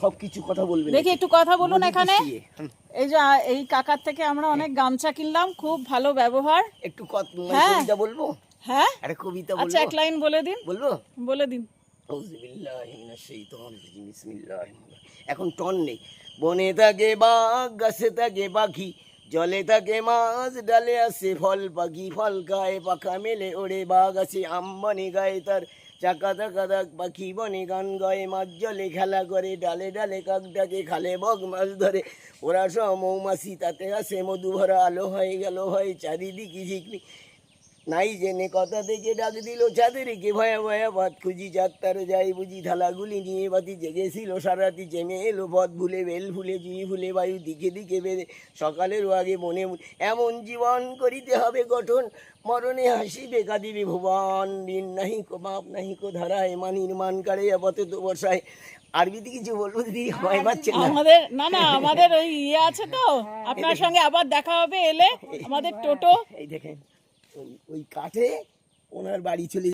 সব কিছু কথা বলবেন দেখি একটু কথা বলুন এখানে। এই যে এই কাকার থেকে আমরা অনেক গামছা কিনলাম খুব ভালো ব্যবহার। একটু মানে হ্যাঁ। কবিতা বলব? হ্যাঁ। আরে কবিতা আচ্ছা এক লাইন বলে দিন। বলব? বলে দিন। এখন টন নেই। বনে থাকে বাঘ গাছে থাকে পাখি জলে থাকে মাছ ডালে আসে ফল পাখি। ফল খায় পাখা মেলে ওড়ে বাঘ আছে আম বনে গায়ে তার। চাকা চাকা দাগ পাখি বনে গান গায়ে মাছ জলে, খেলা করে ডালে ডালে কাক ডাকে, খালে বক মাছ ধরে। ওরা সব মৌমাছি, তাতে আসে মধু ভরা আলো হয়ে গেল হয় চারিদিকে ঝিকমি নাই জেনে কথা থেকে ডাক দিল চাঁদেরকে ভয়া ভয়া ভাত খুঁজি যাত্রার যাই বুঝি থালাগুলি নিয়ে বাতি জেগেছিল সারাতি জেমে এলো পথ ভুলে বেল ফুলে জুই ফুলে বায়ু দিকে দিকে বেঁধে সকালের আগে মনে মনে এমন জীবন করিতে হবে গঠন মরণে হাসিবে কাঁদিবে ভুবন দিন নাহি কো বাপ নাহি কো ধারায় মান নির্মাণ কারে আপাতত বসায় আরবিতে কিছু বলব দিদি? ভয় পাচ্ছে না? আমাদের না না আমাদের ওই ইয়ে আছে তো আপনার সঙ্গে আবার দেখা হবে এলে আমাদের টোটো। এই দেখেন ওই কাঠে ওনার বাড়ি চলে